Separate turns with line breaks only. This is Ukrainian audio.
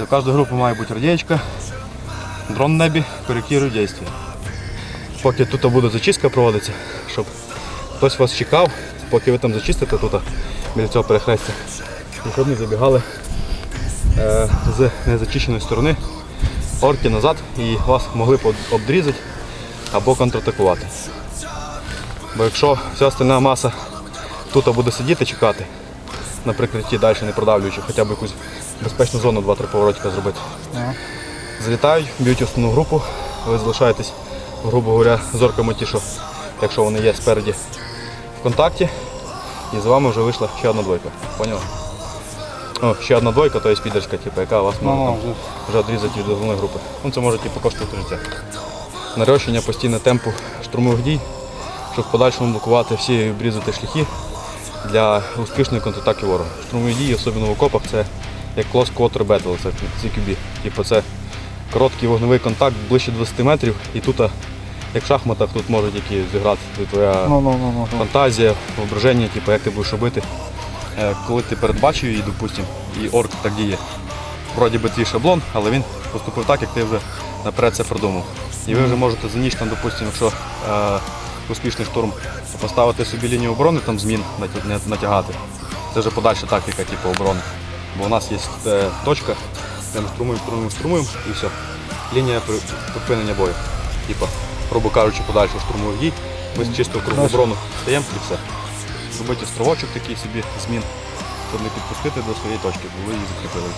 У кожної групи має бути радієчка, дрон в небі, коректирує дійство. Поки тут буде зачистка проводиться, щоб хтось вас чекав, поки ви там зачистите тут біля цього перехрестя. І щоб не забігали е, з незачищеної сторони орки назад і вас могли обдрізати або контратакувати. Бо якщо вся остальна маса тут буде сидіти, чекати на прикритті далі не продавлюючи, хоча б якусь безпечну зону 2-3 поворотика зробити. Залітають, б'ють основну групу, ви залишаєтесь, грубо говоря, зорками ті, що якщо вони є спереді в контакті, і за вами вже вийшла ще одна двойка. Поняли? О, ще одна двойка, то є підерська, типу, яка вас може там
вже.
відрізати від головної групи. Ну, це може типу, коштувати життя. Нарощення постійне темпу штурмових дій, щоб в подальшому блокувати всі і обрізати шляхи для успішної контратаки ворога. Штурмові дії, особливо в окопах, це як close quarter battle, це CQB. Типу це короткий вогневий контакт ближче 20 метрів, і тут, як в шахматах, тут можуть які зіграти твоя
Ну, ну, ну, ну.
фантазія, воображення, типу, як ти будеш робити, Е, коли ти передбачив її, допустим, і орк так діє. Вроді би твій шаблон, але він поступив так, як ти вже наперед це продумав. І ви вже можете за ніч, там, допустим, якщо е, успішний штурм, поставити собі лінію оборони, там змін натягати. Це вже подальша тактика типу, оборони. Бо у нас є е, точка, де ми штурмуємо, штурмуємо, штурмуємо і все. Лінія припинення бою. Типу, грубо кажучи, подальшого штурмових дій. Ми чисто в кругу оборону стаємо і все. Зробити стровочок такий собі змін, щоб не підпустити до своєї точки, бо ви її закріпили.